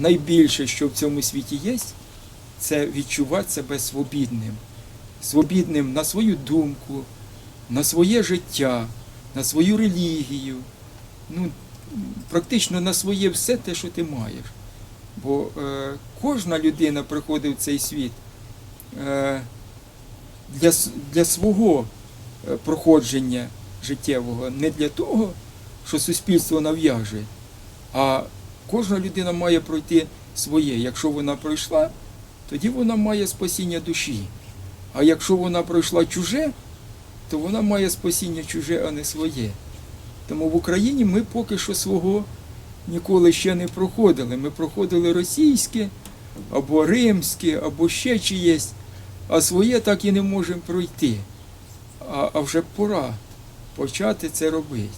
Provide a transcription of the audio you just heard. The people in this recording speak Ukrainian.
найбільше, що в цьому світі є, це відчувати себе свобідним. Свобідним на свою думку, на своє життя, на свою релігію, ну, практично на своє все те, що ти маєш. Бо е, кожна людина приходить в цей світ е, для, для свого е, проходження життєвого, не для того, що суспільство нав'яжує, а кожна людина має пройти своє. Якщо вона пройшла, тоді вона має спасіння душі. А якщо вона пройшла чуже, то вона має спасіння чуже, а не своє. Тому в Україні ми поки що свого ніколи ще не проходили. Ми проходили російське, або римське, або ще чиєсь, а своє так і не можемо пройти. А, а вже пора почати це робити.